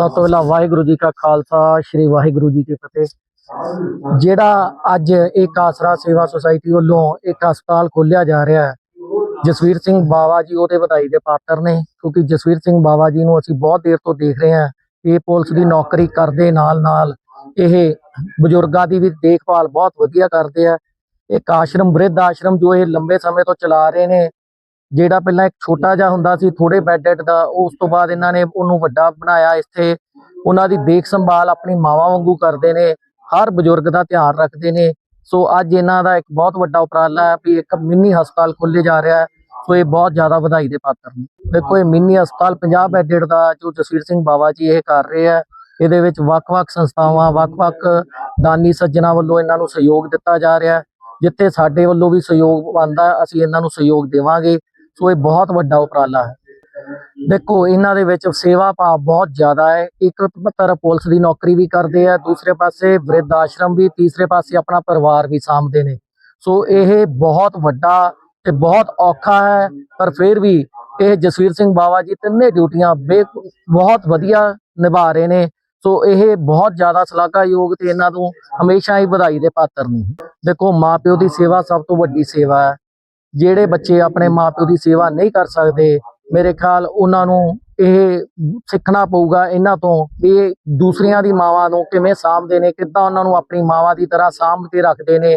ਸਭ ਤੋਂ ਪਹਿਲਾਂ ਵਾਹਿਗੁਰੂ ਜੀ ਕਾ ਖਾਲਸਾ, ਸ੍ਰੀ ਵਾਹਿਗੁਰੂ ਜੀ ਕੀ ਫਤਿਹ। ਜਿਹੜਾ ਅੱਜ ਇੱਕ ਆਸਰਾ ਸੇਵਾ ਸੁਸਾਇਟੀ ਵੱਲੋਂ ਇੱਕ ਹਸਪਤਾਲ ਖੋਲਿਆ ਜਾ ਰਿਹਾ ਹੈ, ਜਸਵੀਰ ਸਿੰਘ ਬਾਵਾ ਜੀ, ਉਹਦੇ ਵਧਾਈ ਦੇ ਪਾਤਰ ਨੇ, ਕਿਉਂਕਿ ਜਸਵੀਰ ਸਿੰਘ ਬਾਵਾ ਜੀ ਨੂੰ ਅਸੀਂ ਬਹੁਤ ਦੇਰ ਤੋਂ ਦੇਖ ਰਹੇ ਹਾਂ, ਇਹ ਪੁਲਿਸ ਦੀ ਨੌਕਰੀ ਕਰਦੇ ਨਾਲ ਨਾਲ ਇਹ ਬਜ਼ੁਰਗਾਂ ਦੀ ਵੀ ਦੇਖਭਾਲ ਬਹੁਤ ਵਧੀਆ ਕਰਦੇ ਆ। ਇੱਕ ਆਸ਼ਰਮ, ਬ੍ਰਿਧ ਆਸ਼ਰਮ ਜੋ ਇਹ ਲੰਬੇ ਸਮੇਂ ਤੋਂ ਚਲਾ ਰਹੇ ਨੇ ਜਿਹੜਾ ਪਹਿਲਾਂ ਇੱਕ ਛੋਟਾ ਜਿਹਾ ਹੁੰਦਾ ਸੀ ਥੋੜੇ ਬੈੱਡਡ ਦਾ, ਉਸ ਤੋਂ ਬਾਅਦ ਇਹਨਾਂ ਨੇ ਉਹਨੂੰ ਵੱਡਾ ਬਣਾਇਆ ਇੱਥੇ। ਉਹਨਾਂ ਦੀ ਦੇਖ ਸੰਭਾਲ ਆਪਣੀ ਮਾਵਾਂ ਵਾਂਗੂ ਕਰਦੇ ਨੇ, ਹਰ ਬਜ਼ੁਰਗ ਦਾ ਧਿਆਨ ਰੱਖਦੇ ਨੇ। ਸੋ ਅੱਜ ਇਹਨਾਂ ਦਾ ਇੱਕ ਬਹੁਤ ਵੱਡਾ ਉਪਰਾਲਾ ਹੈ ਵੀ ਇੱਕ ਮਿੰਨੀ ਹਸਪਤਾਲ ਖੋਲ੍ਹੇ ਜਾ ਰਿਹਾ ਹੈ। ਸੋ ਇਹ ਬਹੁਤ ਜ਼ਿਆਦਾ ਵਧਾਈ ਦੇ ਪਾਤਰ ਨੇ। ਦੇਖੋ, ਇਹ ਮਿੰਨੀ ਹਸਪਤਾਲ 50 ਬੈੱਡਡ ਦਾ ਜੋ ਜਸਵੀਰ ਸਿੰਘ ਬਾਵਾ ਜੀ ਇਹ ਕਰ ਰਹੇ ਆ ਇਹਦੇ ਵਿੱਚ ਵੱਖ-ਵੱਖ ਸੰਸਥਾਵਾਂ, ਵੱਖ-ਵੱਖ ਦਾਨੀ ਸੱਜਣਾ ਵੱਲੋਂ ਇਹਨਾਂ ਨੂੰ ਸਹਿਯੋਗ ਦਿੱਤਾ ਜਾ ਰਿਹਾ ਜਿੱਥੇ ਸਾਡੇ ਵੱਲੋਂ ਵੀ ਸਹਿਯੋਗ ਬਣਦਾ, ਅਸੀਂ ਇਹਨਾਂ ਨੂੰ ਸਹਿਯੋਗ ਦੇਵਾਂਗੇ। ਸੋ ਇਹ ਬਹੁਤ ਵੱਡਾ ਉਪਰਾਲਾ ਹੈ। ਦੇਖੋ, ਇਹਨਾਂ ਦੇ ਵਿੱਚ ਸੇਵਾ ਭਾਵ ਬਹੁਤ ਜ਼ਿਆਦਾ ਹੈ। ਇੱਕ ਤਰ੍ਹਾਂ ਪੁਲਿਸ ਦੀ ਨੌਕਰੀ ਵੀ ਕਰਦੇ ਆ, ਦੂਸਰੇ ਪਾਸੇ ਵ੍ਰਿਧ ਆਸ਼ਰਮ ਵੀ, ਤੀਸਰੇ ਪਾਸੇ ਆਪਣਾ ਪਰਿਵਾਰ ਵੀ ਸਾਂਭਦੇ ਨੇ। ਸੋ ਇਹ ਬਹੁਤ ਵੱਡਾ ਤੇ ਬਹੁਤ ਔਖਾ ਹੈ, ਪਰ ਫਿਰ ਵੀ ਇਹ ਜਸਵੀਰ ਸਿੰਘ ਬਾਵਾ ਜੀ ਤਿੰਨੇ ਡਿਊਟੀਆਂ ਬੇ ਬਹੁਤ ਵਧੀਆ ਨਿਭਾ ਰਹੇ ਨੇ। ਸੋ ਇਹ ਬਹੁਤ ਜ਼ਿਆਦਾ ਸ਼ਲਾਘਾਯੋਗ ਤੇ ਇਹਨਾਂ ਨੂੰ ਹਮੇਸ਼ਾ ਹੀ ਵਧਾਈ ਦੇ ਪਾਤਰ ਨੇ। ਦੇਖੋ, ਮਾਪਿਓ ਦੀ ਸੇਵਾ ਸਭ ਤੋਂ ਵੱਡੀ ਸੇਵਾ ਹੈ। ਜਿਹੜੇ ਬੱਚੇ ਆਪਣੇ ਮਾਪਿਓ ਦੀ ਸੇਵਾ ਨਹੀਂ ਕਰ ਸਕਦੇ, ਮੇਰੇ ਖਿਆਲ ਉਹਨਾਂ ਨੂੰ ਇਹ ਸਿੱਖਣਾ ਪਊਗਾ ਇਹਨਾਂ ਤੋਂ ਵੀ ਇਹ ਦੂਸਰੀਆਂ ਦੀ ਮਾਵਾਂ ਨੂੰ ਕਿਵੇਂ ਸਾਂਭਦੇ ਨੇ, ਕਿੱਦਾਂ ਉਹਨਾਂ ਨੂੰ ਆਪਣੀ ਮਾਵਾਂ ਦੀ ਤਰ੍ਹਾਂ ਸਾਂਭ ਕੇ ਰੱਖਦੇ ਨੇ।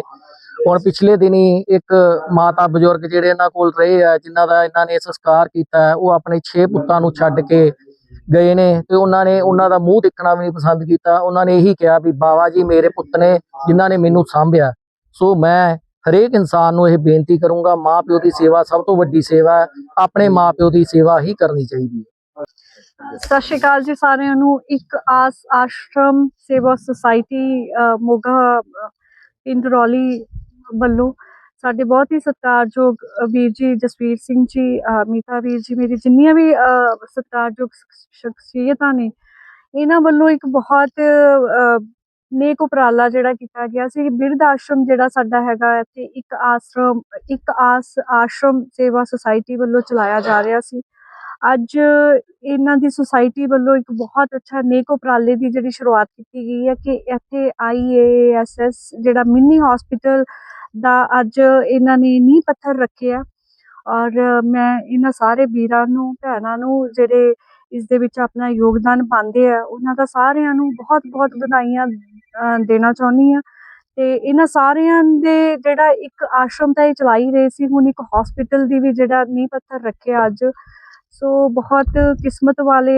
ਹੁਣ ਪਿਛਲੇ ਦਿਨੀ ਇੱਕ ਮਾਤਾ ਬਜ਼ੁਰਗ ਜਿਹੜੇ ਇਹਨਾਂ ਕੋਲ ਰਹੇ ਆ, ਜਿਨ੍ਹਾਂ ਦਾ ਇਹਨਾਂ ਨੇ ਸੰਸਕਾਰ ਕੀਤਾ ਉਹ ਆਪਣੇ 6 ਪੁੱਤਾਂ ਨੂੰ ਛੱਡ ਕੇ ਗਏ ਨੇ ਤੇ ਉਹਨਾਂ ਨੇ ਉਹਨਾਂ ਦਾ ਮੂੰਹ ਦੇਖਣਾ ਵੀ ਨਹੀਂ ਪਸੰਦ ਕੀਤਾ। ਉਹਨਾਂ ਨੇ ਇਹੀ ਕਿਹਾ ਵੀ, ਬਾਵਾ ਜੀ ਮੇਰੇ ਪੁੱਤ ਨੇ, ਜਿਨ੍ਹਾਂ ਨੇ ਮੈਨੂੰ ਸਾਂਭਿਆ। ਸੋ ਮੈਂ ਹਰੇਕ ਇਨਸਾਨ ਨੂੰ ਇਹ ਬੇਨਤੀ ਕਰੂੰਗਾ ਮਾਂ ਪਿਓ ਦੀ ਸੇਵਾ ਸਭ ਤੋਂ ਵੱਡੀ ਸੇਵਾ ਹੈ ਆਪਣੇ ਮਾਂ ਪਿਓ ਦੀ ਸੇਵਾ ਹੀ ਕਰਨੀ ਚਾਹੀਦੀ ਹੈ। ਸਤਿ ਸ਼੍ਰੀ ਅਕਾਲ ਜੀ ਸਾਰਿਆਂ ਨੂੰ। ਇੱਕ ਆਸ ਆਸ਼ਰਮ ਸੇਵਾ ਸੁਸਾਇਟੀ ਮੋਗਾ ਇੰਦਰੌਲੀ ਵੱਲੋਂ ਸਾਡੇ ਬਹੁਤ ਹੀ ਸਤਿਕਾਰਯੋਗ ਵੀਰ ਜੀ ਜਸਵੀਰ ਸਿੰਘ ਜੀ ਮੀਤਾ ਵੀਰ ਜੀ ਮੇਰੀ ਜਿੰਨੀਆਂ ਵੀ ਸਤਿਕਾਰਯੋਗ ਸ਼ਖਸੀਅਤਾਂ ਨੇ ਇਹਨਾਂ ਵੱਲੋਂ ਇੱਕ ਬਹੁਤ ਨੇਕ ਉਪਰਾਲਾ ਜਿਹੜਾ ਕੀਤਾ ਗਿਆ ਸੀ। ਬਿਰਧ ਆਸ਼ਰਮ ਜਿਹੜਾ ਸਾਡਾ ਹੈਗਾ ਇੱਥੇ ਇੱਕ ਆਸ਼ਰਮ, ਇੱਕ ਆਸ ਆਸ਼ਰਮ ਸੇਵਾ ਸੁਸਾਇਟੀ ਵੱਲੋਂ ਚਲਾਇਆ ਜਾ ਰਿਹਾ ਸੀ। ਅੱਜ ਇਹਨਾਂ ਦੀ ਸੁਸਾਇਟੀ ਵੱਲੋਂ ਇੱਕ ਬਹੁਤ ਅੱਛਾ ਨੇਕ ਉਪਰਾਲੇ ਦੀ ਜਿਹੜੀ ਸ਼ੁਰੂਆਤ ਕੀਤੀ ਗਈ ਹੈ ਕਿ ਇੱਥੇ ਆਈਏਐਸਐਸ ਜਿਹੜਾ ਮਿੰਨੀ ਹਸਪੀਟਲ ਦਾ ਅੱਜ ਇਹਨਾਂ ਨੇ ਨੀਂਹ ਪੱਥਰ ਰੱਖਿਆ। ਔਰ ਮੈਂ ਇਹਨਾਂ ਸਾਰੇ ਵੀਰਾਂ ਨੂੰ, ਭੈਣਾਂ ਨੂੰ, ਜਿਹੜੇ ਇਸ ਦੇ ਵਿੱਚ ਆਪਣਾ ਯੋਗਦਾਨ ਪਾਉਂਦੇ ਆ। ਉਹਨਾਂ ਦਾ ਸਾਰਿਆਂ ਨੂੰ ਬਹੁਤ ਬਹੁਤ ਵਧਾਈਆਂ ਦੇਣਾ ਚਾਹੁੰਦੀ ਆ ਤੇ ਇਹਨਾਂ ਸਾਰਿਆਂ ਦੇ ਜਿਹੜਾ ਇੱਕ ਆਸ਼ਰਮ ਤਾਂ ਇਹ ਚਲਾਈ ਰਹੇ ਸੀ, ਹੁਣ ਇੱਕ ਹਸਪੀਟਲ ਦੀ ਵੀ ਜਿਹੜਾ ਨੀਂਹ ਪੱਥਰ ਰੱਖਿਆ ਅੱਜ। ਸੋ ਬਹੁਤ ਕਿਸਮਤ ਵਾਲੇ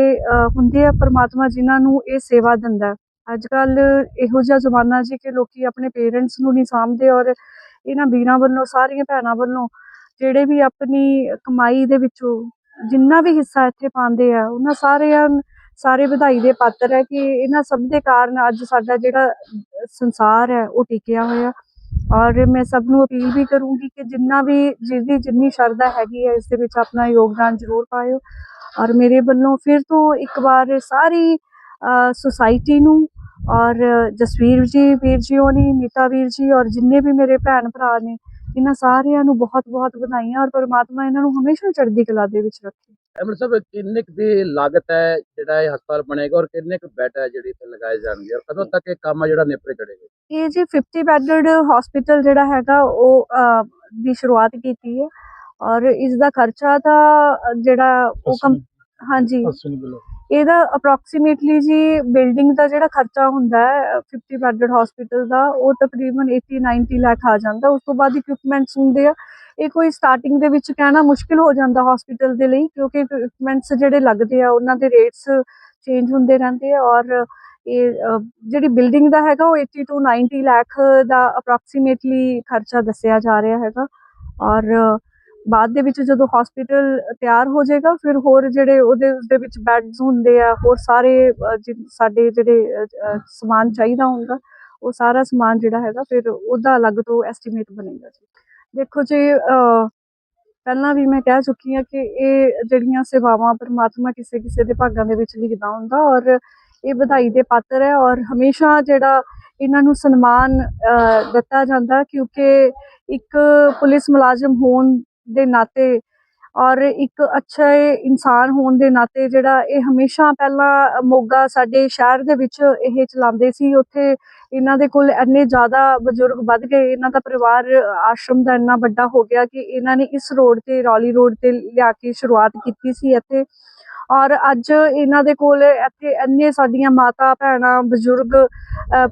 ਹੁੰਦੇ ਆ ਪਰਮਾਤਮਾ ਜਿਨ੍ਹਾਂ ਨੂੰ ਇਹ ਸੇਵਾ ਦਿੰਦਾ। ਅੱਜ ਕੱਲ ਇਹੋ ਜਿਹਾ ਜ਼ਮਾਨਾ ਜੀ ਕਿ ਲੋਕੀ ਆਪਣੇ ਪੇਰੈਂਟਸ ਨੂੰ ਨਹੀਂ ਸਾਂਭਦੇ ਔਰ ਇਹਨਾਂ ਵੀਰਾਂ ਵੱਲੋਂ, ਸਾਰੀਆਂ ਭੈਣਾਂ ਵੱਲੋਂ ਜਿਹੜੇ ਵੀ ਆਪਣੀ ਕਮਾਈ ਦੇ ਵਿੱਚੋਂ ਜਿੰਨਾ ਵੀ ਹਿੱਸਾ ਇੱਥੇ ਪਾਉਂਦੇ ਆ, ਉਹਨਾਂ ਸਾਰਿਆਂ ਸਾਰੇ ਵਧਾਈ ਦੇ ਪਾਤਰ ਹੈ ਕਿ ਇਹਨਾਂ ਸਭ ਦੇ ਕਾਰਨ ਅੱਜ ਸਾਡਾ ਜਿਹੜਾ ਸੰਸਾਰ ਹੈ, ਉਹ ਟਿਕਿਆ ਹੋਇਆ। ਔਰ ਮੈਂ ਸਭ ਨੂੰ ਅਪੀਲ ਵੀ ਕਰੂੰਗੀ ਕਿ ਜਿੰਨਾ ਵੀ, ਜਿਹਦੀ ਜਿੰਨੀ ਸ਼ਰਧਾ ਹੈਗੀ ਹੈ, ਇਸ ਦੇ ਵਿੱਚ ਆਪਣਾ ਯੋਗਦਾਨ ਜ਼ਰੂਰ ਪਾਇਓ। ਔਰ ਮੇਰੇ ਵੱਲੋਂ ਫਿਰ ਤੋਂ ਇੱਕ ਵਾਰ ਸਾਰੀ ਸੁਸਾਇਟੀ ਨੂੰ, ਔਰ ਜਸਵੀਰ ਜੀ, ਵੀਰ ਜੀ ਹੋਣੀ, ਨੀਤਾ ਵੀਰ ਜੀ ਔਰ ਜਿੰਨੇ ਵੀ ਮੇਰੇ ਭੈਣ ਭਰਾ ਨੇ ਇਹਨਾਂ ਸਾਰਿਆਂ ਨੂੰ ਬਹੁਤ ਬਹੁਤ ਵਧਾਈਆਂ ਔਰ ਪਰਮਾਤਮਾ ਇਹਨਾਂ ਨੂੰ ਹਮੇਸ਼ਾ ਚੜ੍ਹਦੀ ਕਲਾ ਦੇ ਵਿੱਚ ਰੱਖੇ। ਐਮਨ ਸਾਹਿਬ ਕਿੰਨੇ ਕੁ ਦੀ ਲਾਗਤ ਹੈ ਜਿਹੜਾ ਇਹ ਹਸਪਤਾਲ ਬਣੇਗਾ ਔਰ ਕਿੰਨੇ ਕੁ ਬੈੱਡ ਹੈ ਜਿਹੜੇ ਇੱਥੇ ਲਗਾਏ ਜਾਣਗੇ ਔਰ ਕਦੋਂ ਤੱਕ ਇਹ ਕੰਮ ਜਿਹੜਾ ਨਿਪਰੇ ਚੜੇਗਾ ਇਹ ਜੀ 50 ਬੈੱਡਡ ਹਸਪੀਟਲ ਜਿਹੜਾ ਹੈਗਾ ਉਹ ਦੀ ਸ਼ੁਰੂਆਤ ਕੀਤੀ ਹੈ ਔਰ ਇਸ ਦਾ ਖਰਚਾ ਤਾਂ ਜਿਹੜਾ ਉਹ ਹਾਂਜੀ। ਇਹਦਾ ਅਪਰੋਕਸੀਮੇਟਲੀ ਜੀ ਬਿਲਡਿੰਗ ਦਾ ਜਿਹੜਾ ਖਰਚਾ ਹੁੰਦਾ ਹੈ ਅਹ, 50 ਬੈੱਡਡ ਹਸਪੀਟਲ ਦਾ ਉਹ ਤਕਰੀਬਨ 80 90 ਲੱਖ ਆ ਜਾਂਦਾ। ਉਸ ਤੋਂ ਬਾਅਦ ਇਕਵਿਪਮੈਂਟਸ ਹੁੰਦੇ ਆ। ਇਹ ਕੋਈ ਸਟਾਰਟਿੰਗ ਦੇ ਵਿੱਚ ਕਹਿਣਾ ਮੁਸ਼ਕਿਲ ਹੋ ਜਾਂਦਾ ਹਸਪੀਟਲ ਦੇ ਲਈ ਕਿਉਂਕਿ ਇਕਵਿਪਮੈਂਟਸ ਜਿਹੜੇ ਲੱਗਦੇ ਆ ਉਹਨਾਂ ਦੇ ਰੇਟਸ ਚੇਂਜ ਹੁੰਦੇ ਰਹਿੰਦੇ ਆ ਔਰ ਇਹ ਜਿਹੜੀ ਬਿਲਡਿੰਗ ਦਾ ਹੈਗਾ ਉਹ 80 ਤੋਂ 90 ਲੱਖ ਦਾ ਅਪਰੋਕਸੀਮੇਟਲੀ ਖਰਚਾ ਦੱਸਿਆ ਜਾ ਰਿਹਾ ਹੈਗਾ। ਔਰ ਬਾਅਦ ਦੇ ਵਿੱਚ ਜਦੋਂ ਹਸਪੀਟਲ ਤਿਆਰ ਹੋ ਜਾਏਗਾ, ਫਿਰ ਹੋਰ ਜਿਹੜੇ ਉਹਦੇ, ਉਸਦੇ ਵਿੱਚ ਬੈੱਡਸ ਹੁੰਦੇ ਆ, ਹੋਰ ਸਾਰੇ ਜਿ- ਸਾਡੇ ਜਿਹੜੇ ਸਮਾਨ ਚਾਹੀਦਾ ਹੁੰਦਾ ਉਹ ਸਾਰਾ ਸਮਾਨ ਜਿਹੜਾ ਹੈਗਾ, ਫਿਰ ਉਹਦਾ ਅਲੱਗ ਤੋਂ ਐਸਟੀਮੇਟ ਬਣੇਗਾ ਜੀ। ਦੇਖੋ ਜੀ ਪਹਿਲਾਂ ਵੀ ਮੈਂ ਕਹਿ ਚੁੱਕੀ ਹਾਂ ਕਿ ਇਹ ਜਿਹੜੀਆਂ ਸੇਵਾਵਾਂ ਪਰਮਾਤਮਾ ਕਿਸੇ ਕਿਸੇ ਦੇ ਭਾਗਾਂ ਦੇ ਵਿੱਚ ਲਿਖਦਾ ਹੁੰਦਾ ਔਰ ਇਹ ਵਧਾਈ ਦੇ ਪਾਤਰ ਹੈ ਔਰ ਹਮੇਸ਼ਾ ਜਿਹੜਾ ਇਹਨਾਂ ਨੂੰ ਸਨਮਾਨ ਦਿੱਤਾ ਜਾਂਦਾ ਕਿਉਂਕਿ ਇੱਕ ਪੁਲਿਸ ਮੁਲਾਜ਼ਮ ਹੋਣ ਦੇ ਨਾਤੇ ਔਰ ਇੱਕ ਅੱਛਾ ਇਨਸਾਨ ਹੋਣ ਦੇ ਨਾਤੇ ਜਿਹੜਾ ਇਹ ਹਮੇਸ਼ਾ ਪਹਿਲਾਂ ਮੋਗਾ ਸਾਡੇ ਸ਼ਹਿਰ ਦੇ ਵਿੱਚ ਇਹ ਚਲਾਉਂਦੇ ਸੀ, ਉੱਥੇ ਇਹਨਾਂ ਦੇ ਕੋਲ ਇੰਨੇ ਜ਼ਿਆਦਾ ਬਜ਼ੁਰਗ ਵੱਧ ਗਏ, ਇਹਨਾਂ ਦਾ ਪਰਿਵਾਰ ਆਸ਼ਰਮ ਦਾ ਇੰਨਾ ਵੱਡਾ ਹੋ ਗਿਆ ਕਿ ਇਹਨਾਂ ਨੇ ਇਸ ਰੋਡ ਤੇ, ਰੌਲੀ ਰੋਡ ਤੇ ਲਿਆ ਕੇ ਸ਼ੁਰੂਆਤ ਕੀਤੀ ਸੀ ਇੱਥੇ ਔਰ ਅੱਜ ਇਹਨਾਂ ਦੇ ਕੋਲ ਇੱਥੇ ਇੰਨੇ ਸਾਡੀਆਂ ਮਾਤਾ ਭੈਣਾਂ, ਬਜ਼ੁਰਗ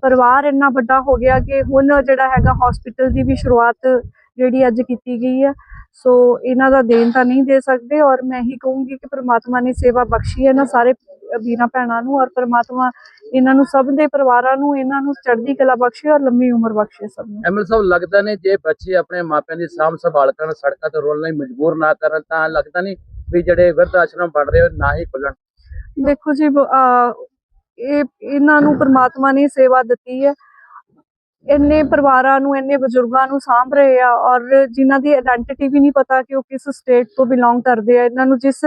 ਪਰਿਵਾਰ ਇੰਨਾ ਵੱਡਾ ਹੋ ਗਿਆ ਕਿ ਹੁਣ ਜਿਹੜਾ ਹੈਗਾ ਹਸਪੀਟਲ ਦੀ ਵੀ ਸ਼ੁਰੂਆਤ ਜਿਹੜੀ ਅੱਜ ਕੀਤੀ ਗਈ ਹੈ। ਸੋ ਇਹਨਾਂ ਦਾ ਦੇਣ ਤਾਂ ਨਹੀਂ ਦੇ ਸਕਦੇ ਔਰ ਮੈਂ ਇਹੀ ਕਹੂੰਗੀ ਕਿ ਪ੍ਰਮਾਤਮਾ ਨੇ ਸੇਵਾ ਬਖਸ਼ੀ ਹੈ ਨਾ ਸਾਰੇ ਵੀਰਾਂ ਭੈਣਾਂ ਨੂੰ ਔਰ ਪ੍ਰਮਾਤਮਾ ਇਹਨਾਂ ਨੂੰ ਸਭ ਦੇ ਪਰਿਵਾਰਾਂ ਨੂੰ ਇਹਨਾਂ ਨੂੰ ਚੜ੍ਹਦੀ ਕਲਾ ਬਖਸ਼ੇ ਔਰ ਲੰਮੀ ਉਮਰ ਬਖਸ਼ੇ ਸਭ ਨੂੰ। ਐਮਐਲ ਸਾਹਿਬ ਲੱਗਦਾ ਨਹੀਂ ਜੇ ਬੱਚੇ ਆਪਣੇ ਮਾਪਿਆਂ ਦੀ ਸਾਂਭ ਸੰਭਾਲ ਕਰਨ ਸੜਕਾਂ ਤੇ ਰੋਲਣ ਲਈ ਮਜਬੂਰ ਨਾ ਕਰਨ ਤਾਂ ਲੱਗਦਾ ਨਹੀਂ ਵੀ ਜਿਹੜੇ ਵਿਰਧ ਆਸ਼ਰਮ ਬਣ ਰਹੇ ਹੋ ਨਾ ਹੀ ਖੁੱਲਣ ਦੇਖੋ ਜੀ ਇਹ ਇਹਨਾਂ ਨੂੰ ਪ੍ਰਮਾਤਮਾ ਨੇ ਸੇਵਾ ਦਿੱਤੀ ਹੈ। ਇੰਨੇ ਪਰਿਵਾਰਾਂ ਨੂੰ, ਇੰਨੇ ਬਜ਼ੁਰਗਾਂ ਨੂੰ ਸਾਂਭ ਰਹੇ ਆ ਔਰ ਜਿਨ੍ਹਾਂ ਦੀ ਆਇਡੈਂਟੀਟੀ ਵੀ ਨਹੀਂ ਪਤਾ ਕਿ ਉਹ ਕਿਸ ਸਟੇਟ ਤੋਂ ਬਿਲੋਂਗ ਕਰਦੇ ਆ। ਇਹਨਾਂ ਨੂੰ ਜਿਸ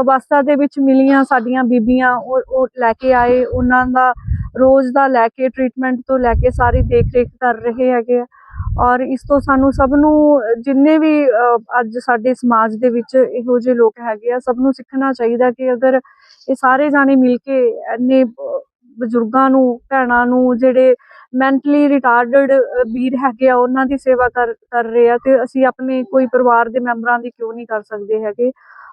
ਅਵਸਥਾ ਦੇ ਵਿੱਚ ਮਿਲੀਆਂ ਸਾਡੀਆਂ ਬੀਬੀਆਂ, ਉਹ ਉਹ ਲੈ ਕੇ ਆਏ, ਉਹਨਾਂ ਦਾ ਰੋਜ਼ ਦਾ ਲੈ ਕੇ ਟ੍ਰੀਟਮੈਂਟ ਤੋਂ ਲੈ ਕੇ ਸਾਰੀ ਦੇਖ ਰੇਖ ਕਰ ਰਹੇ ਹੈਗੇ ਆ। ਔਰ ਇਸ ਤੋਂ ਸਾਨੂੰ ਸਭ ਨੂੰ, ਜਿੰਨੇ ਵੀ ਅੱਜ ਸਾਡੇ ਸਮਾਜ ਦੇ ਵਿੱਚ ਇਹੋ ਜਿਹੇ ਲੋਕ ਹੈਗੇ ਆ, ਸਭ ਨੂੰ ਸਿੱਖਣਾ ਚਾਹੀਦਾ ਕਿ ਅਗਰ ਇਹ ਸਾਰੇ ਜਾਣੇ ਮਿਲ ਕੇ ਇੰਨੇ ਬਜ਼ੁਰਗਾਂ ਨੂੰ, ਭੈਣਾਂ ਨੂੰ, ਜਿਹੜੇ ਮੈਂਟਲੀ ਰਿਟਾਰਡਡ ਵੀਰ ਹੈਗੇ ਆ, ਉਹਨਾਂ ਦੀ ਸੇਵਾ ਕਰ ਕਰ ਰਹੇ ਆ ਤੇ ਅਸੀਂ ਆਪਣੇ ਕੋਈ ਪਰਿਵਾਰ ਦੇ ਮੈਂਬਰਾਂ ਦੀ ਕਿਉਂ ਨਹੀਂ ਕਰ ਸਕਦੇ ਹੈਗੇ।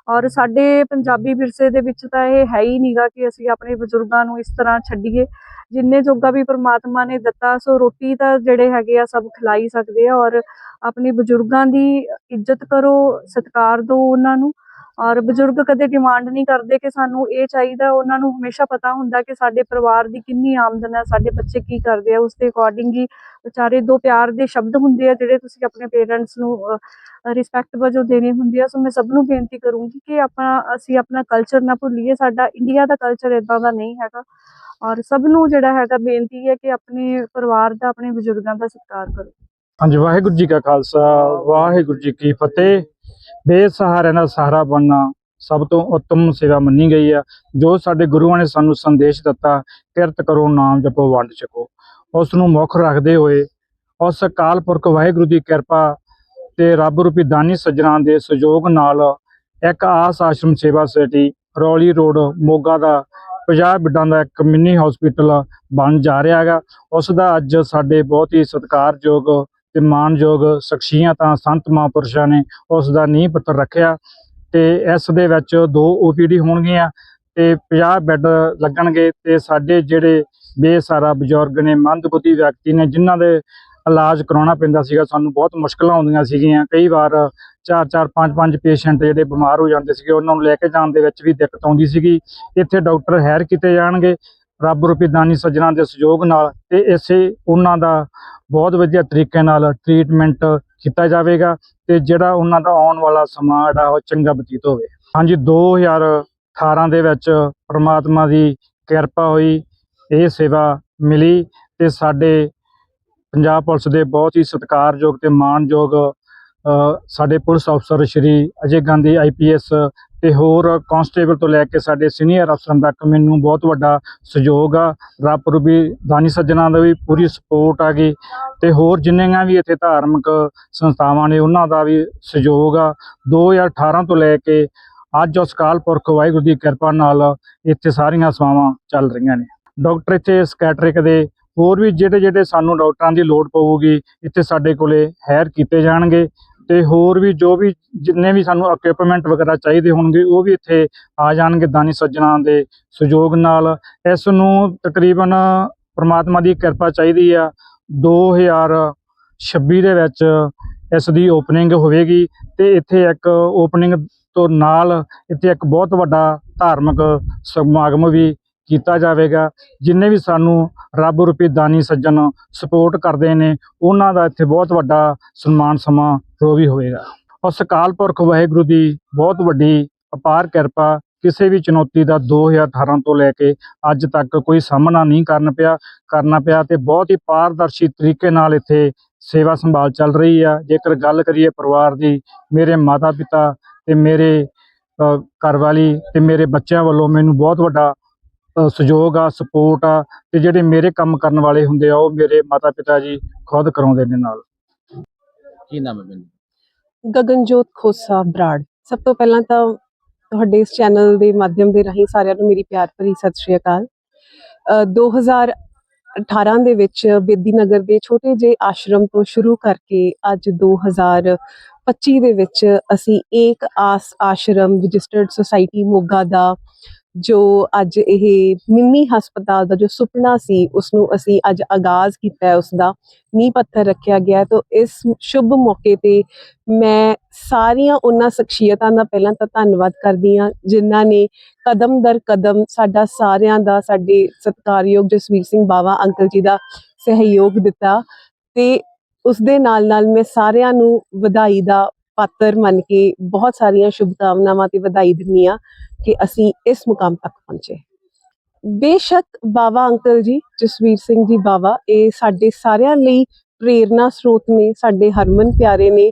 ਔਰ ਸਾਡੇ ਪੰਜਾਬੀ ਵਿਰਸੇ ਦੇ ਵਿੱਚ ਤਾਂ ਇਹ ਹੈ ਹੀ ਨਹੀਂਗਾ ਕਿ ਅਸੀਂ ਆਪਣੇ ਬਜ਼ੁਰਗਾਂ ਨੂੰ ਇਸ ਤਰ੍ਹਾਂ ਛੱਡੀਏ, ਜਿੰਨੇ ਜੋਗਾ ਵੀ ਪ੍ਰਮਾਤਮਾ ਨੇ ਦਿੱਤਾ, ਸੋ ਰੋਟੀ ਤਾਂ ਜਿਹੜੇ ਹੈਗੇ ਆ ਸਭ ਖਿਲਾਈ ਸਕਦੇ ਆ ਔਰ ਆਪਣੇ ਬਜ਼ੁਰਗਾਂ ਦੀ ਇੱਜ਼ਤ ਕਰੋ, ਸਤਿਕਾਰ ਦਿਓ ਉਹਨਾਂ ਨੂੰ। ਔਰ ਬਜ਼ੁਰਗ ਕਦੇ ਡਿਮਾਂਡ ਨਹੀਂ ਕਰਦੇ ਕਿ ਸਾਨੂੰ ਇਹ ਚਾਹੀਦਾ, ਉਹਨਾਂ ਨੂੰ ਹਮੇਸ਼ਾ ਪਤਾ ਹੁੰਦਾ ਕਿ ਸਾਡੇ ਪਰਿਵਾਰ ਦੀ ਕਿੰਨੀ ਆਮਦਨ ਹੈ, ਸਾਡੇ ਬੱਚੇ ਕੀ ਕਰਦੇ ਆ ਉਸ ਦੇ ਅਕੋਰਡਿੰਗ ਹੀ ਵਿਚਾਰੇ ਦੋ ਪਿਆਰ ਦੇ ਸ਼ਬਦ ਹੁੰਦੇ ਆ ਜਿਹੜੇ ਤੁਸੀਂ ਆਪਣੇ ਪੇਰੈਂਟਸ ਨੂੰ ਰਿਸਪੈਕਟ ਵਜੋਂ ਦੇਣੇ ਹੁੰਦੇ ਆ। ਸੋ ਮੈਂ ਸਭ ਨੂੰ ਬੇਨਤੀ ਕਰੂੰਗੀ ਕਿ ਆਪਣਾ, ਅਸੀਂ ਆਪਣਾ ਕਲਚਰ ਨਾ ਭੁੱਲੀਏ, ਸਾਡਾ ਇੰਡੀਆ ਦਾ ਕਲਚਰ ਇਦਾਂ ਦਾ ਨਹੀਂ ਹੈਗਾ। ਔਰ ਸਭ ਨੂੰ ਜਿਹੜਾ ਹੈਗਾ ਬੇਨਤੀ ਹੈ ਕਿ ਆਪਣੇ ਪਰਿਵਾਰ ਦਾ, ਆਪਣੇ ਬਜ਼ੁਰਗਾਂ ਦਾ ਸਤਿਕਾਰ ਕਰੋ। ਹਾਂਜੀ, ਵਾਹਿਗੁਰੂ ਜੀ ਕਾ ਖਾਲਸਾ, ਵਾਹਿਗੁਰੂ ਜੀ ਕੀ ਫਤਿਹ। ਬੇਸਹਾਰਿਆਂ ਦਾ ਸਹਾਰਾ ਬਣਨਾ ਸਭ ਤੋਂ ਉੱਤਮ ਸੇਵਾ ਮੰਨੀ ਗਈ ਆ। ਜੋ ਸਾਡੇ ਗੁਰੂਆਂ ਨੇ ਸਾਨੂੰ ਸੰਦੇਸ਼ ਦਿੱਤਾ, ਕਿਰਤ ਕਰੋ, ਨਾਮ ਜਪੋ, ਵੰਡ ਛਕੋ। ਉਸ ਨੂੰ ਮੁੱਖ ਰੱਖਦੇ ਹੋਏ, ਉਸ ਅਕਾਲ ਪੁਰਖ ਵਾਹਿਗੁਰੂ ਦੀ ਕਿਰਪਾ ਤੇ ਰੱਬ ਰੂਪੀ ਦਾਨੀ ਸੱਜਣਾ ਦੇ ਸਹਿਯੋਗ ਨਾਲ ਇੱਕ ਆਸ ਆਸ਼ਰਮ ਸੇਵਾ ਸੁਸਾਇਟੀ, ਰੌਲੀ ਰੋਡ, ਮੋਗਾ ਦਾ 50 ਬਿੱਡਾਂ ਦਾ ਇੱਕ ਮਿੰਨੀ ਹਸਪੀਟਲ ਬਣ ਜਾ ਰਿਹਾ ਹੈਗਾ। ਉਸ ਦਾ ਅੱਜ ਸਾਡੇ ਬਹੁਤ ਹੀ ਸਤਿਕਾਰਯੋਗ ਤੇ ਮਾਨਯੋਗ ਸ਼ਖਸੀਅਤਾਂ ਸੰਤ ਮਹਾਂਪੁਰਸ਼ਾਂ ਨੇ ਉਸ ਦਾ ਨੀਂਹ ਪੱਥਰ ਰੱਖਿਆ ਤੇ ਇਸ ਦੇ ਵਿੱਚ ਦੋ ਓਪੀਡੀ ਹੋਣਗੀਆਂ ਤੇ 50 ਬੈੱਡ ਲੱਗਣਗੇ ਤੇ ਸਾਡੇ ਜਿਹੜੇ ਬੇਸਹਾਰਾ ਬਜ਼ੁਰਗ ਨੇ, ਮੰਦਬੁੱਧੀ ਵਿਅਕਤੀ ਨੇ, ਜਿਨ੍ਹਾਂ ਦੇ ਇਲਾਜ ਕਰਾਉਣਾ ਪੈਂਦਾ ਸੀਗਾ, ਸਾਨੂੰ ਬਹੁਤ ਮੁਸ਼ਕਲਾਂ ਆਉਂਦੀਆਂ ਸੀਗੀਆਂ। ਕਈ ਵਾਰ ਚਾਰ ਚਾਰ, ਪੰਜ ਪੰਜ ਪੇਸ਼ੈਂਟ ਜਿਹੜੇ ਬਿਮਾਰ ਹੋ ਜਾਂਦੇ ਸੀਗੇ, ਉਹਨਾਂ ਨੂੰ ਲੈ ਕੇ ਜਾਣ ਦੇ ਵਿੱਚ ਵੀ ਦਿੱਕਤ ਆਉਂਦੀ ਸੀਗੀ। ਇੱਥੇ ਡਾਕਟਰ ਹੈਰ ਕੀਤੇ ਜਾਣਗੇ। ਰੱਬ ਰੂਪੀ ਦਾਨੀ ਸੱਜਣਾ ਦੇ ਸਹਿਯੋਗ ਨਾਲ ਤੇ ਇਸੇ ਉਹਨਾਂ ਦਾ ਬਹੁਤ ਵਧੀਆ ਤਰੀਕੇ ਨਾਲ ਟ੍ਰੀਟਮੈਂਟ ਕੀਤਾ ਜਾਵੇਗਾ ਤੇ ਜਿਹੜਾ ਉਹਨਾਂ ਦਾ ਆਉਣ ਵਾਲਾ ਸਮਾਂ ਜਿਹੜਾ ਉਹ ਚੰਗਾ ਬਤੀਤ ਹੋਵੇ। ਹਾਂਜੀ 2018 ਦੇ ਵਿੱਚ ਪ੍ਰਮਾਤਮਾ ਦੀ ਕਿਰਪਾ ਹੋਈ ਇਹ ਸੇਵਾ ਮਿਲੀ ਤੇ ਸਾਡੇ ਪੰਜਾਬ ਪੁਲਿਸ ਦੇ ਬਹੁਤ ਹੀ ਸਤਿਕਾਰਯੋਗ ਤੇ ਮਾਣਯੋਗ ਅ, ਸਾਡੇ ਪੁਲਿਸ ਅਫਸਰ ਸ਼੍ਰੀ ਅਜੇ ਗਾਂਧੀ ਆਈਪੀਐਸ ਤੇ ਹੋਰ ਕਾਂਸਟੇਬਲ ਤੋਂ ਲੈ ਕੇ ਸਾਡੇ ਸੀਨੀਅਰ ਅਫਸਰਾਂ ਤੱਕ ਮੈਨੂੰ ਬਹੁਤ ਵੱਡਾ ਸਹਿਯੋਗ ਆ। ਰੱਬ ਰੂਬੀ ਦਾਨੀ ਸੱਜਣਾ ਦਾ ਵੀ ਪੂਰੀ ਸਪੋਰਟ ਆ ਗਈ। ਤੇ ਹੋਰ ਜਿੰਨੀਆਂ ਵੀ ਇੱਥੇ ਧਾਰਮਿਕ ਸੰਸਥਾਵਾਂ ਨੇ, ਉਹਨਾਂ ਦਾ ਵੀ ਸਹਿਯੋਗ ਆ। 2018 ਤੋਂ ਲੈ ਕੇ ਅੱਜ ਉਸ ਕਾਲ ਪੁਰਖ ਵਾਹਿਗੁਰੂ ਦੀ ਕਿਰਪਾ ਨਾਲ ਇੱਥੇ ਸਾਰੀਆਂ ਸੇਵਾਵਾਂ ਚੱਲ ਰਹੀਆਂ ਨੇ। ਡਾਕਟਰ ਇੱਥੇ ਸਕੈਟਰਿਕ ਦੇ, ਹੋਰ ਵੀ ਜਿਹੜੇ ਜਿਹੜੇ ਸਾਨੂੰ ਡਾਕਟਰਾਂ ਦੀ ਲੋੜ ਪਊਗੀ, ਇੱਥੇ ਸਾਡੇ ਕੋਲੇ ਹਾਇਰ ਕੀਤੇ ਜਾਣਗੇ। ਤੇ ਹੋਰ ਵੀ ਜੋ ਵੀ ਜਿੰਨੇ ਵੀ ਸਾਨੂੰ ਇਕਵਿਪਮੈਂਟ ਵਗੈਰਾ ਚਾਹੀਦੇ ਹੋਣਗੇ, ਉਹ ਵੀ ਇੱਥੇ ਆ ਜਾਣਗੇ ਦਾਨੀ ਸੱਜਣਾ ਦੇ ਸਹਿਯੋਗ ਨਾਲ। ਇਸ ਨੂੰ ਤਕਰੀਬਨ ਪ੍ਰਮਾਤਮਾ ਦੀ ਕਿਰਪਾ ਚਾਹੀਦੀ ਆ। 2026 ਦੇ ਵਿੱਚ ਇਸ ਦੀ ਓਪਨਿੰਗ ਹੋਵੇਗੀ ਤੇ ਇੱਥੇ ਇੱਕ ਓਪਨਿੰਗ ਤੋਂ ਨਾਲ ਇੱਥੇ ਇੱਕ ਬਹੁਤ ਵੱਡਾ ਧਾਰਮਿਕ ਸਮਾਗਮ ਵੀ ਕੀਤਾ ਜਾਵੇਗਾ, ਜਿੰਨੇ ਵੀ ਸਾਨੂੰ ਰੱਬ ਰੂਪੀ ਦਾਨੀ ਸੱਜਣ ਸਪੋਰਟ ਕਰਦੇ ਨੇ, ਉਹਨਾਂ ਦਾ ਇੱਥੇ ਬਹੁਤ ਵੱਡਾ ਸਨਮਾਨ ਸਮਾਂ ਜੋ ਵੀ ਹੋਵੇਗਾ ਔਰ ਸਕਾਲ ਪੁਰਖ ਵਾਹਿਗੁਰੂ ਦੀ ਬਹੁਤ ਵੱਡੀ ਅਪਾਰ ਕਿਰਪਾ ਕਿਸੇ ਵੀ ਚੁਣੌਤੀ ਦਾ 2018 ਤੋਂ ਲੈ ਕੇ ਅੱਜ ਤੱਕ ਕੋਈ ਸਾਹਮਣਾ ਨਹੀਂ ਕਰਨ ਪਿਆ, ਕਰਨਾ ਪਿਆ ਤੇ ਬਹੁਤ ਹੀ ਪਾਰਦਰਸ਼ੀ ਤਰੀਕੇ ਨਾਲ ਇੱਥੇ ਸੇਵਾ ਸੰਭਾਲ ਚੱਲ ਰਹੀ ਆ। ਜੇਕਰ ਗੱਲ ਕਰੀਏ ਪਰਿਵਾਰ ਦੀ, ਮੇਰੇ ਮਾਤਾ ਪਿਤਾ ਤੇ ਮੇਰੇ ਘਰਵਾਲੀ ਤੇ ਮੇਰੇ ਬੱਚਿਆਂ ਵੱਲੋਂ ਮੈਨੂੰ ਬਹੁਤ ਵੱਡਾ ਸਹਿਯੋਗ ਆ ਸਪੋਰਟ ਆ ਤੇ ਜਿਹੜੇ ਮੇਰੇ ਕੰਮ ਕਰਨ ਵਾਲੇ ਹੁੰਦੇ ਆ, ਉਹ ਮੇਰੇ ਮਾਤਾ ਪਿਤਾ ਜੀ ਖੁਦ ਕਰਾਉਂਦੇ ਨੇ ਨਾਲ। ਕੀ ਨਾਮ ਹੈ ਮੈਨੂੰ ਗਗਨਜੋਤ ਖੋਸਾ ਬਰਾੜ। ਸਭ ਤੋਂ ਪਹਿਲਾਂ ਤਾਂ ਤੁਹਾਡੇ ਇਸ ਚੈਨਲ ਦੇ ਮਾਧਿਅਮ ਦੇ ਰਾਹੀਂ ਸਾਰਿਆਂ ਨੂੰ ਮੇਰੀ ਪਿਆਰ ਭਰੀ ਸਤਿ ਸ਼੍ਰੀ ਅਕਾਲ। ਅ, 2018 ਦੇ ਵਿੱਚ ਬੇਦੀ ਨਗਰ ਦੇ ਛੋਟੇ ਜਿਹੇ ਆਸ਼ਰਮ ਤੋਂ ਸ਼ੁਰੂ ਕਰਕੇ ਅੱਜ 2025 ਦੇ ਵਿੱਚ ਅਸੀਂ ਏਕ ਆਸ ਆਸ਼ਰਮ ਰਜਿਸਟਰਡ ਸੁਸਾਇਟੀ ਮੋਗਾ ਦਾ ਜੋ ਅੱਜ ਇਹ ਮਿੰਨੀ ਹਸਪਤਾਲ ਦਾ ਜੋ ਸੁਪਨਾ ਸੀ ਉਸ ਨੂੰ ਅਸੀਂ ਅੱਜ ਆਗਾਜ਼ ਕੀਤਾ ਹੈ ਉਸ ਦਾ ਨੀਂਹ ਪੱਥਰ ਰੱਖਿਆ ਗਿਆ ਤਾਂ ਇਸ ਸ਼ੁਭ ਮੌਕੇ ਤੇ ਮੈਂ ਸਾਰੀਆਂ ਉਹਨਾਂ ਸ਼ਖਸੀਅਤਾਂ ਦਾ ਪਹਿਲਾਂ ਤਾਂ ਧੰਨਵਾਦ ਕਰਦੀ ਹਾਂ, ਜਿਨ੍ਹਾਂ ਨੇ ਕਦਮ ਦਰ ਕਦਮ ਸਾਡਾ ਸਾਰਿਆਂ ਦਾ ਸਾਡੇ ਸਤਿਕਾਰਯੋਗ ਜਸਵੀਰ ਸਿੰਘ ਬਾਵਾ ਅੰਕਲ ਜੀ ਦਾ ਸਹਿਯੋਗ ਦਿੱਤਾ ਤੇ ਉਸ ਦੇ ਨਾਲ ਨਾਲ ਮੈਂ ਸਾਰਿਆਂ ਨੂੰ ਵਧਾਈ ਦਾ ਪਾਤਰ ਮੰਨ ਕੇ ਬਹੁਤ ਸਾਰੀਆਂ ਸ਼ੁਭਕਾਮਨਾਵਾਂ ਤੇ ਵਧਾਈ ਦਿੰਦੀ ਹਾਂ। ਕਿ ਅਸੀਂ ਇਸ ਮੁਕਾਮ ਤੱਕ ਪਹੁੰਚੇ। ਬੇਸ਼ੱਕ ਬਾਵਾ ਅੰਕਲ ਜੀ ਜਸਵੀਰ ਸਿੰਘ ਜੀ ਬਾਵਾ ਇਹ ਸਾਡੇ ਸਾਰਿਆਂ ਲਈ ਪ੍ਰੇਰਨਾ ਸਰੋਤ ਨੇ ਸਾਡੇ ਹਰਮਨ ਪਿਆਰੇ ਨੇ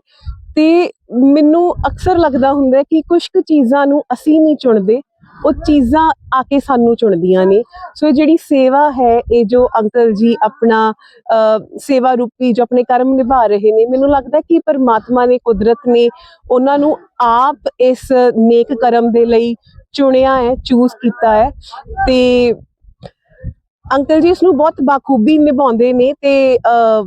ਤੇ ਮੈਨੂੰ ਅਕਸਰ ਲੱਗਦਾ ਹੁੰਦਾ ਕਿ ਕੁਝ ਕੁ ਚੀਜ਼ਾਂ ਨੂੰ ਅਸੀਂ ਨਹੀਂ ਚੁਣਦੇ ਉਹ ਚੀਜ਼ਾਂ ਆ ਕੇ ਸਾਨੂੰ ਚੁਣਦੀਆਂ ਨੇ। ਸੋ ਇਹ ਜਿਹੜੀ ਸੇਵਾ ਹੈ ਇਹ ਜੋ ਅੰਕਲ ਜੀ ਆਪਣਾ ਅਹ, ਸੇਵਾ ਰੂਪੀ ਜੋ ਆਪਣੇ ਕਰਮ ਨਿਭਾ ਰਹੇ ਨੇ ਮੈਨੂੰ ਲੱਗਦਾ ਕਿ ਪਰਮਾਤਮਾ ਨੇ ਕੁਦਰਤ ਨੇ ਉਹਨਾਂ ਨੂੰ ਆਪ ਇਸ ਨੇਕ ਕਰਮ ਦੇ ਲਈ ਚੁਣਿਆ ਹੈ ਚੂਜ਼ ਕੀਤਾ ਹੈ ਤੇ ਅੰਕਲ ਜੀ ਇਸ ਨੂੰ ਬਹੁਤ ਬਾਖੂਬੀ ਨਿਭਾਉਂਦੇ ਨੇ ਤੇ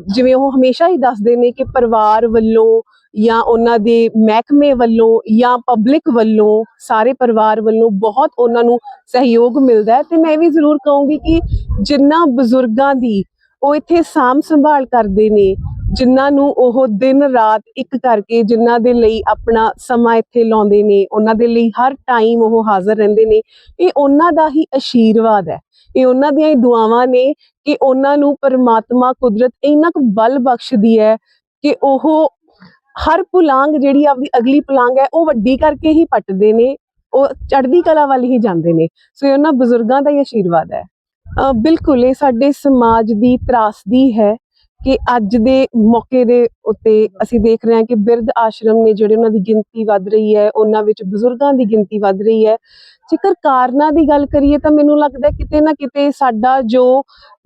ਜਿਵੇਂ ਉਹ ਹਮੇਸ਼ਾ ਹੀ ਦੱਸਦੇ ਨੇ ਕਿ ਪਰਿਵਾਰ ਵੱਲੋਂ ਜਾਂ ਉਹਨਾਂ ਦੇ ਮਹਿਕਮੇ ਵੱਲੋਂ ਜਾਂ ਪਬਲਿਕ ਵੱਲੋਂ ਸਾਰੇ ਪਰਿਵਾਰ ਵੱਲੋਂ ਬਹੁਤ ਉਹਨਾਂ ਨੂੰ ਸਹਿਯੋਗ ਮਿਲਦਾ ਹੈ ਤੇ ਮੈਂ ਇਹ ਵੀ ਜ਼ਰੂਰ ਕਹੂੰਗੀ ਕਿ ਜਿੰਨਾ ਬਜ਼ੁਰਗਾਂ ਦੀ ਉਹ ਇੱਥੇ ਸਾਂਭ ਸੰਭਾਲ ਕਰਦੇ ਨੇ ਜਿਨ੍ਹਾਂ ਨੂੰ ਉਹ ਦਿਨ ਰਾਤ ਇੱਕ ਕਰਕੇ ਜਿਨ੍ਹਾਂ ਦੇ ਲਈ ਆਪਣਾ ਸਮਾਂ ਇੱਥੇ ਲਾਉਂਦੇ ਨੇ, ਉਹਨਾਂ ਦੇ ਲਈ ਹਰ ਟਾਈਮ ਉਹ ਹਾਜ਼ਰ ਰਹਿੰਦੇ ਨੇ, ਇਹ ਉਹਨਾਂ ਦਾ ਹੀ ਆਸ਼ੀਰਵਾਦ ਹੈ। ਇਹ ਉਹਨਾਂ ਦੀਆਂ ਹੀ ਦੁਆਵਾਂ ਨੇ ਕਿ ਉਹਨਾਂ ਨੂੰ ਪਰਮਾਤਮਾ ਕੁਦਰਤ ਇੰਨਾ ਕੁ ਬਲ ਬਖਸ਼ਦੀ ਹੈ ਕਿ ਉਹ ਹਰ ਪੁਲਾਂਗ ਜਿਹੜੀ ਆਪਦੀ ਅਗਲੀ ਪੁਲਾਂਗ ਹੈ, ਉਹ ਵੱਡੀ ਕਰਕੇ ਹੀ ਪੱਟਦੇ ਨੇ, ਉਹ ਚੜ੍ਹਦੀ ਕਲਾ ਵੱਲ ਹੀ ਜਾਂਦੇ ਨੇ। ਸੋ ਇਹ ਉਹਨਾਂ ਬਜ਼ੁਰਗਾਂ ਦਾ ਹੀ ਆਸ਼ੀਰਵਾਦ ਹੈ। ਬਿਲਕੁਲ, ਇਹ ਸਾਡੇ ਸਮਾਜ ਦੀ ਤਰਾਸਦੀ ਹੈ। ਕਿ ਅੱਜ ਦੇ ਮੌਕੇ ਦੇ ਉੱਤੇ ਅਸੀਂ ਦੇਖ ਰਹੇ ਹਾਂ ਕਿ ਬਿਰਧ ਆਸ਼ਰਮ ਨੇ ਜਿਹੜੇ ਉਹਨਾਂ ਦੀ ਗਿਣਤੀ ਵੱਧ ਰਹੀ ਹੈ, ਉਹਨਾਂ ਵਿੱਚ ਬਜ਼ੁਰਗਾਂ ਦੀ ਗਿਣਤੀ ਵੱਧ ਰਹੀ ਹੈ। ਜੇਕਰ ਕਾਰਨਾਂ ਦੀ ਗੱਲ ਕਰੀਏ ਤਾਂ ਮੈਨੂੰ ਲੱਗਦਾ ਕਿਤੇ ਨਾ ਕਿਤੇ ਸਾਡਾ ਜੋ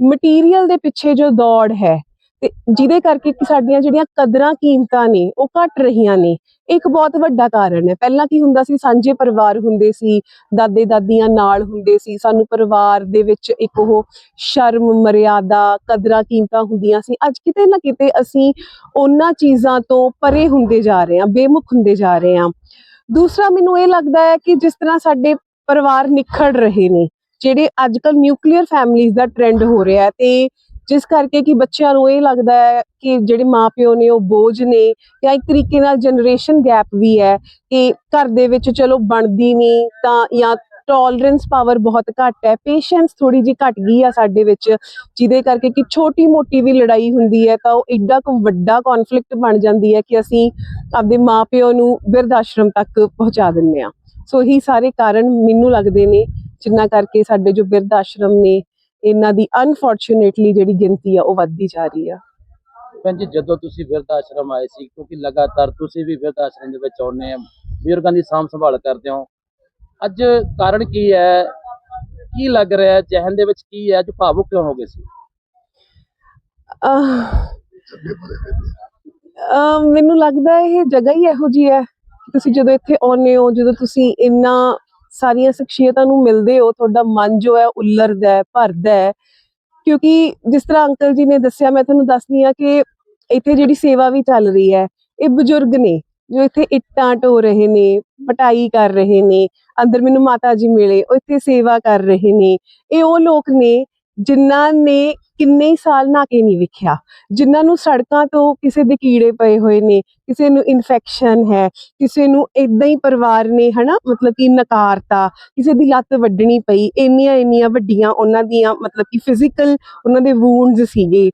ਮਟੀਰੀਅਲ ਦੇ ਪਿੱਛੇ ਜੋ ਦੌੜ ਹੈ ਤੇ ਜਿਹਦੇ ਕਰਕੇ ਕਿ ਸਾਡੀਆਂ ਜਿਹੜੀਆਂ ਕਦਰਾਂ ਕੀਮਤਾਂ ਨੇ, ਉਹ ਘਟ ਰਹੀਆਂ ਨੇ। ਇੱਕ ਬਹੁਤ ਵੱਡਾ ਕਾਰਨ ਹੈ। ਪਹਿਲਾਂ ਕੀ ਹੁੰਦਾ ਸੀ, ਸਾਂਝੇ ਪਰਿਵਾਰ ਹੁੰਦੇ ਸੀ, ਦਾਦੇ ਦਾਦੀਆਂ ਨਾਲ ਹੁੰਦੇ ਸੀ, ਸਾਨੂੰ ਪਰਿਵਾਰ ਦੇ ਵਿੱਚ ਇੱਕ ਉਹ ਸ਼ਰਮ, ਮਰਿਆਦਾ, ਕਦਰਾਂ ਕੀਮਤਾਂ ਹੁੰਦੀਆਂ ਸੀ। ਅੱਜ ਕਿਤੇ ਨਾ ਕਿਤੇ ਅਸੀਂ ਉਹਨਾਂ ਚੀਜ਼ਾਂ ਤੋਂ ਪਰੇ ਹੁੰਦੇ ਜਾ ਰਹੇ ਹਾਂ, ਬੇਮੁਖ ਹੁੰਦੇ ਜਾ ਰਹੇ ਹਾਂ। ਦੂਸਰਾ ਮੈਨੂੰ ਇਹ ਲੱਗਦਾ ਹੈ ਕਿ ਜਿਸ ਤਰ੍ਹਾਂ ਸਾਡੇ ਪਰਿਵਾਰ ਨਿਖੜ ਰਹੇ ਨੇ, ਜਿਹੜੇ ਅੱਜਕੱਲ ਨਿਊਕਲੀਅਰ ਫੈਮਿਲੀਜ਼ ਦਾ ਟ੍ਰੈਂਡ ਹੋ ਰਿਹਾ ਤੇ ਜਿਸ ਕਰਕੇ ਕਿ ਬੱਚਿਆਂ ਨੂੰ ਇਹ ਲੱਗਦਾ ਹੈ ਕਿ ਜਿਹੜੇ ਮਾਪਿਓ ਨੇ ਉਹ ਬੋਝ ਨੇ ਜਾਂ ਇੱਕ ਤਰੀਕੇ ਨਾਲ ਜਨਰੇਸ਼ਨ ਗੈਪ ਵੀ ਹੈ ਕਿ ਘਰ ਦੇ ਵਿੱਚ ਚਲੋ ਬਣਦੀ ਨਹੀਂ ਤਾਂ ਜਾਂ ਟੋਲਰੈਂਸ ਪਾਵਰ ਬਹੁਤ ਘੱਟ ਹੈ ਪੇਸ਼ੈਂਸ ਥੋੜੀ ਜਿਹੀ ਘਟ ਗਈ ਆ ਸਾਡੇ ਵਿੱਚ, ਜਿਹਦੇ ਕਰਕੇ ਕਿ ਛੋਟੀ ਮੋਟੀ ਵੀ ਲੜਾਈ ਹੁੰਦੀ ਹੈ ਤਾਂ ਉਹ ਇੱਡਾ ਕੁ ਵੱਡਾ ਕਨਫਲਿਕਟ ਬਣ ਜਾਂਦੀ ਹੈ ਕਿ ਅਸੀਂ ਆਪਦੇ ਮਾਪਿਓ ਨੂੰ ਬਿਰਧ ਆਸ਼ਰਮ ਤੱਕ ਪਹੁੰਚਾ ਦਿੰਦੇ ਆ ਸੋ ਇਹੀ ਸਾਰੇ ਕਾਰਨ ਮੈਨੂੰ ਲੱਗਦੇ ਨੇ, ਜਿੰਨਾ ਕਰਕੇ ਸਾਡੇ ਜੋ ਬਿਰਧ ਆਸ਼ਰਮ ਨੇ ਇਹਨਾਂ ਦੀ ਅਨਫੋਰਚੂਨੇਟਲੀ ਜਿਹੜੀ ਗਿਣਤੀ ਆ ਉਹ ਵੱਧਦੀ ਜਾ ਰਹੀ ਆ। ਭੈਣ ਜੀ ਜਦੋਂ ਤੁਸੀਂ ਬਿਰਧ ਆਸ਼ਰਮ ਆਏ ਸੀ ਕਿਉਂਕਿ ਲਗਾਤਾਰ ਤੁਸੀਂ ਵੀ ਬਿਰਧ ਆਸ਼ਰਮ ਦੇ ਵਿੱਚ ਆਉਂਦੇ ਆ ਬਜ਼ੁਰਗਾਂ ਦੀ ਸਾਂਭ ਸੰਭਾਲ ਕਰਦੇ ਹੋ ਅੱਜ ਕਾਰਨ ਕੀ ਹੈ? ਕੀ ਲੱਗ ਰਿਹਾ ਹੈ? ਜਹਨ ਦੇ ਵਿੱਚ ਕੀ ਹੈ? ਅੱਜ ਭਾਵੁਕ ਕਿਉਂ ਹੋ ਗਏ ਸੀ? ਮੈਨੂੰ ਲੱਗਦਾ ਇਹ ਜਗ੍ਹਾ ਹੀ ਇਹੋ ਜੀ ਹੈ ਤੁਸੀਂ ਜਦੋਂ ਇੱਥੇ ਆਉਂਦੇ ਹੋ ਜਦੋਂ ਤੁਸੀਂ ਇੰਨਾ ਸਾਰੀਆਂ ਸ਼ਖਸੀਅਤਾਂ ਨੂੰ ਮਿਲਦੇ ਹੋ, ਤੁਹਾਡਾ ਮਨ ਜੋ ਹੈ ਉੱਲਰਦਾ ਹੈ, ਭਰਦਾ ਹੈ। ਕਿਉਂਕਿ ਜਿਸ ਤਰ੍ਹਾਂ ਅੰਕਲ ਜੀ ਨੇ ਦੱਸਿਆ, ਮੈਂ ਤੁਹਾਨੂੰ ਦੱਸਦੀ ਆ ਕਿ ਇੱਥੇ ਜਿਹੜੀ ਸੇਵਾ ਵੀ ਚੱਲ ਰਹੀ ਹੈ, ਇਹ ਬਜ਼ੁਰਗ ਨੇ, ਜੋ ਇੱਥੇ ਇੱਟਾਂ ਢੋ ਰਹੇ ਨੇ, ਪਟਾਈ ਕਰ ਰਹੇ ਨੇ, ਅੰਦਰ ਮੈਨੂੰ ਮਾਤਾ ਜੀ ਮਿਲੇ, ਉਹ ਇੱਥੇ ਸੇਵਾ ਕਰ ਰਹੇ ਨੇ। ਇਹ ਉਹ ਲੋਕ ਨੇ ਜਿਨ੍ਹਾਂ ਨੇ ਕਿੰਨੇ ਸਾਲ ਨਾ ਕੇ ਨਹੀਂ ਵਿਖਿਆ, ਜਿਨ੍ਹਾਂ ਨੂੰ ਸੜਕਾਂ ਤੋਂ ਕਿਸੇ ਦੇ ਕੀੜੇ ਪਏ ਹੋਏ ਨੇ, ਕਿਸੇ ਨੂੰ ਇਨਫੈਕਸ਼ਨ ਹੈ, ਕਿਸੇ ਨੂੰ ਇਦਾਂ ਹੀ ਪਰਿਵਾਰ ਨੇ ਹਨਾ, ਮਤਲਬ ਕਿ ਨਕਾਰਤਾ, ਕਿਸੇ ਦੀ ਲੱਤ ਵੱਢਣੀ ਪਈ ਇੰਨੀਆਂ ਇੰਨੀਆਂ ਵੱਡੀਆਂ ਉਹਨਾਂ ਦੀਆਂ ਮਤਲਬ ਕਿ ਫਿਜ਼ੀਕਲ ਉਹਨਾਂ ਦੇ ਵੂਨਡਸ ਸੀਗੇ।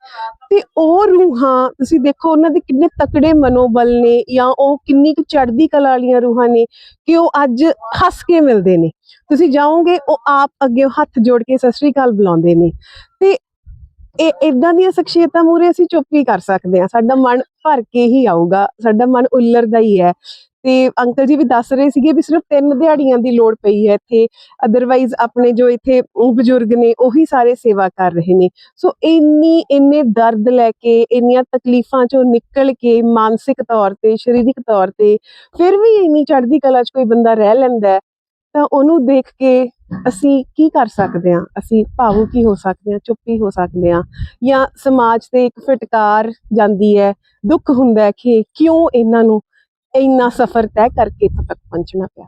ਤੇ ਉਹ ਰੂਹਾਂ, ਤੁਸੀਂ ਦੇਖੋ ਉਹਨਾਂ ਦੇ ਕਿੰਨੇ ਤਕੜੇ ਮਨੋਬਲ ਨੇ ਜਾਂ ਉਹ ਕਿੰਨੀ ਕੁ ਚੜ੍ਹਦੀ ਕਲਾ ਵਾਲੀਆਂ ਰੂਹਾਂ ਨੇ ਕਿ ਉਹ ਅੱਜ ਹੱਸ ਕੇ ਮਿਲਦੇ ਨੇ। ਤੁਸੀਂ ਜਾਓਗੇ, ਉਹ ਆਪ ਅੱਗੇ ਹੱਥ ਜੋੜ ਕੇ ਸਤਿ ਸ੍ਰੀ ਅਕਾਲ ਬੁਲਾਉਂਦੇ ਨੇ। ਤੇ ਇਹ ਇਦਾਂ ਦੀਆਂ ਸ਼ਖਸੀਅਤਾਂ ਮੂਰੇ ਅਸੀਂ ਚੁੱਪ ਹੀ ਕਰ ਸਕਦੇ ਹਾਂ। ਸਾਡਾ ਮਨ ਭਰ ਕੇ ਹੀ ਆਊਗਾ। ਸਾਡਾ ਮਨ ਉੱਲਰਦਾ ਹੀ ਹੈ। ਤੇ ਅੰਕਲ ਜੀ ਵੀ ਦੱਸ ਰਹੇ ਸੀਗੇ ਵੀ ਸਿਰਫ ਤਿੰਨ ਦਿਹਾੜੀਆਂ ਦੀ ਲੋੜ ਪਈ ਹੈ ਇੱਥੇ। ਅਦਰਵਾਈਜ਼ ਆਪਣੇ ਜੋ ਇੱਥੇ ਬਜ਼ੁਰਗ ਨੇ, ਉਹੀ ਸਾਰੇ ਸੇਵਾ ਕਰ ਰਹੇ ਨੇ। ਸੋ ਇੰਨੀ, ਇੰਨੇ ਦਰਦ ਲੈ ਕੇ, ਇੰਨੀਆਂ ਤਕਲੀਫਾਂ ਚੋਂ ਨਿਕਲ ਕੇ ਮਾਨਸਿਕ ਤੌਰ ਤੇ, ਸਰੀਰਕ ਤੌਰ ਤੇ, ਫਿਰ ਵੀ ਇੰਨੀ ਚੜ੍ਹਦੀ ਕਲਾ 'ਚ ਕੋਈ ਬੰਦਾ ਰਹਿ ਲੈਂਦਾ ਤਾਂ ਉਹਨੂੰ ਦੇਖ ਕੇ ਅਸੀਂ ਕੀ ਕਰ ਸਕਦੇ ਹਾਂ? ਅਸੀਂ ਭਾਵੁਕ ਹੀ ਹੋ ਸਕਦੇ ਹਾਂ ਚੁੱਪ ਹੀ ਸਕਦੇ ਹਾਂ ਜਾਂ ਸਮਾਜ ਤੇ ਇੱਕ ਫਟਕਾਰ ਜਾਂਦੀ ਹੈ ਦੁੱਖ ਹੁੰਦਾ ਹੈ ਕਿ ਕਿਉਂ ਇਹਨਾਂ ਨੂੰ ਇੰਨਾ ਸਫ਼ਰ ਤੈਅ ਕਰਕੇ ਇੱਥੋਂ ਤੱਕ ਪਹੁੰਚਣਾ ਪਿਆ?